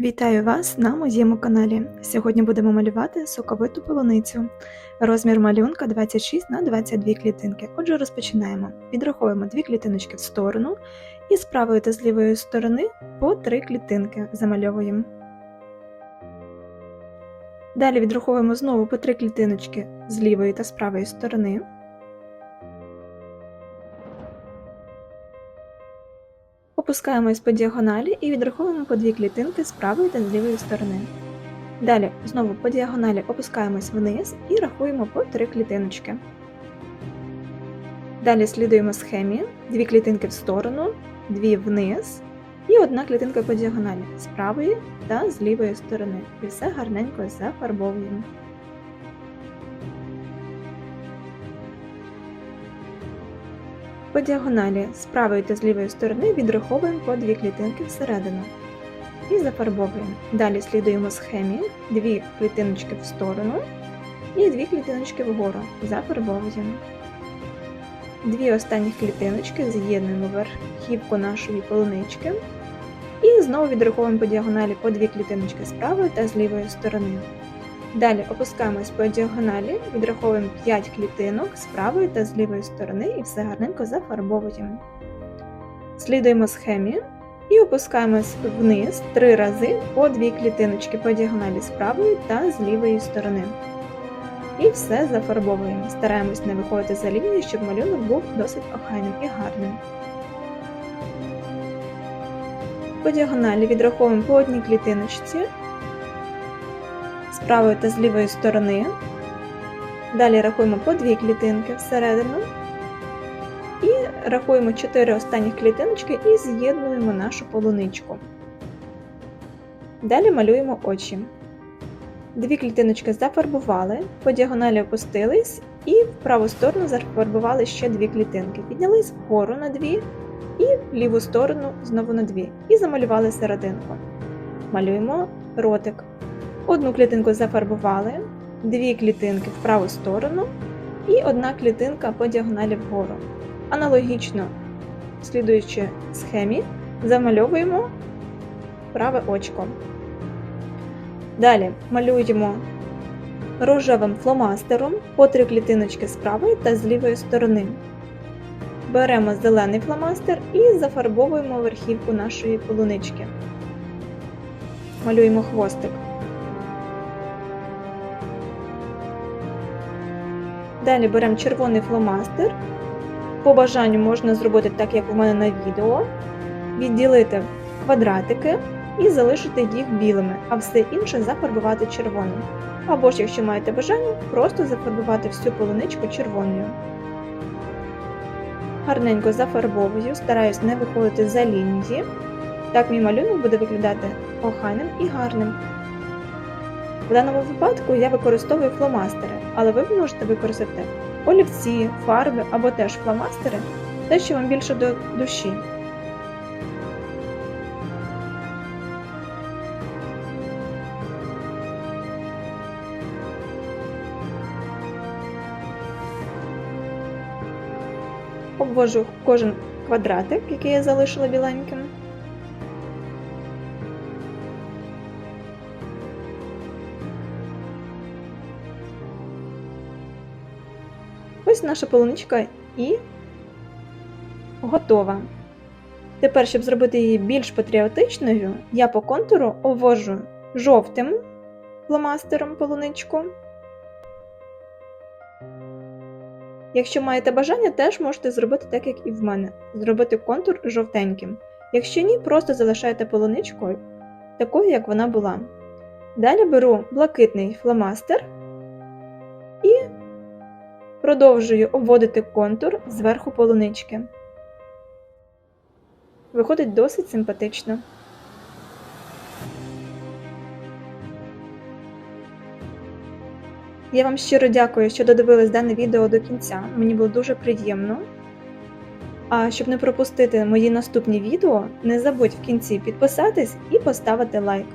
Вітаю вас на моєму каналі. Сьогодні будемо малювати соковиту полуницю. Розмір малюнка 26 на 22 клітинки. Отже, розпочинаємо. Відраховуємо дві клітиночки в сторону і з правої та з лівої сторони по три клітинки замальовуємо. Далі відраховуємо знову по три клітиночки з лівої та з правої сторони. Опускаємось по діагоналі і відраховуємо по дві клітинки з правої та з лівої сторони. Далі знову по діагоналі опускаємось вниз і рахуємо по три клітиночки. Далі слідуємо схемі, дві клітинки в сторону, дві вниз і одна клітинка по діагоналі з правої та з лівої сторони. І все гарненько зафарбовуємо. По діагоналі з правої та з лівої сторони відраховуємо по дві клітинки всередину і зафарбовуємо. Далі слідуємо схемі, дві клітиночки в сторону і дві клітиночки вгору. Зафарбовуємо. Дві останні клітиночки з'єднуємо верхівку нашої полунички і знову відраховуємо по діагоналі по дві клітиночки з правої та з лівої сторони. Далі опускаємось по діагоналі, відраховуємо 5 клітинок з правої та з лівої сторони і все гарненько зафарбовуємо. Слідуємо схемі і опускаємось вниз 3 рази по 2 клітиночки по діагоналі з правої та з лівої сторони. І все зафарбовуємо. Стараємось не виходити за лінію, щоб малюнок був досить охайним і гарним. По діагоналі відраховуємо по одній клітиночці з правої та з лівої сторони. Далі рахуємо по дві клітинки всередину. І рахуємо 4 останні клітиночки і з'єднуємо нашу полуничку. Далі малюємо очі. Дві клітиночки зафарбували, по діагоналі опустились і в праву сторону зафарбували ще дві клітинки. Піднялись вгору на дві і в ліву сторону знову на дві. І замалювали серединку. Малюємо ротик. Одну клітинку зафарбували, дві клітинки в праву сторону і одна клітинка по діагоналі вгору. Аналогічно, слідуючи схемі, замальовуємо праве очко. Далі малюємо рожевим фломастером по три клітиночки з правої та з лівої сторони. Беремо зелений фломастер і зафарбовуємо верхівку нашої полунички. Малюємо хвостик. Далі беремо червоний фломастер. По бажанню можна зробити так, як у мене на відео, відділити квадратики і залишити їх білими, а все інше зафарбувати червоним. Або ж, якщо маєте бажання, просто зафарбувати всю полуничку червоною. Гарненько зафарбовую, стараюсь не виходити за лінії. Так мій малюнок буде виглядати охайним і гарним. В даному випадку я використовую фломастери, але ви можете використати олівці, фарби або теж фломастери, те, що вам більше до душі. Обвожу кожен квадратик, який я залишила біленьким. Ось наша полуничка і готова. Тепер, щоб зробити її більш патріотичною, я по контуру обвожу жовтим фломастером полуничку. Якщо маєте бажання, теж можете зробити так, як і в мене, зробити контур жовтеньким. Якщо ні, просто залишайте полуничкою такою, як вона була. Далі беру блакитний фломастер і продовжую обводити контур зверху полунички. Виходить досить симпатично. Я вам щиро дякую, що додивились дане відео до кінця. Мені було дуже приємно. А щоб не пропустити мої наступні відео, не забудь в кінці підписатись і поставити лайк.